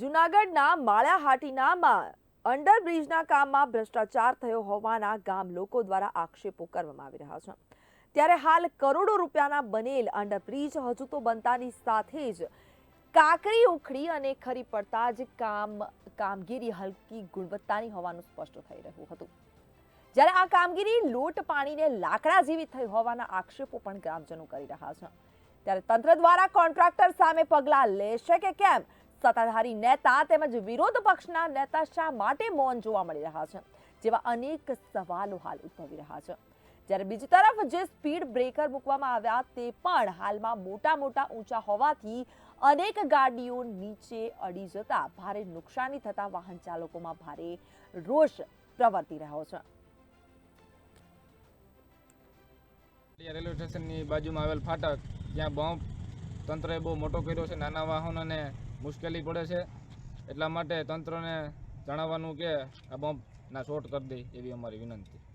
જુનાગઢના માળિયાહાટીનામાં અંડરબ્રિજના કામમાં ભ્રષ્ટાચાર થયો હોવાના ગામ લોકો દ્વારા આક્ષેપો કરવામાં આવી રહ્યા છે. ત્યારે હાલ કરોડો રૂપિયાના બનેલ અંડરબ્રિજ હજુ તો બનતાની સાથે જ કાકરી ઉખડી અને ખરી પડતા જ કામ, કામગીરી હલકી ગુણવત્તાની હોવાનું સ્પષ્ટ થઈ રહ્યું હતું. જ્યારે આ કામગીરી લોટ પાણીને લાકડા જેવી થઈ હોવાના આક્ષેપો પણ ગ્રામજનો કરી રહ્યા છે. ત્યારે તંત્ર દ્વારા કોન્ટ્રાક્ટર સામે પગલાં લેશે કે કેમ? સત્તાધારી નેતા તેમજ વિરોધ પક્ષના નેતા શા માટે મૌન જોવા મળી રહ્યા છે, જેવા અનેક સવાલો હાલ ઉદ્ભવી રહ્યા છે. જ્યારે બીજી તરફ જે સ્પીડ બ્રેકર મૂકવામાં આવ્યા તે પણ હાલમાં મોટા મોટા ઊંચા હોવાથી અનેક ગાડીઓ નીચે અડી જતા ભારે નુકસાની થતા વાહન ચાલકોમાં ભારે રોષ પ્રવર્તી રહ્યો છે. રેલવે સ્ટેશનની બાજુમાં આવેલ ફાટક, જ્યાં બમ્પ તંત્રએ બહુ મોટો કર્યો છે, નાના વાહનોને મુશ્કેલી પડે છે. એટલા માટે તંત્રને જણાવવાનું કે આ બમ્પના શોર્ટ કરી દે એવી અમારી વિનંતી.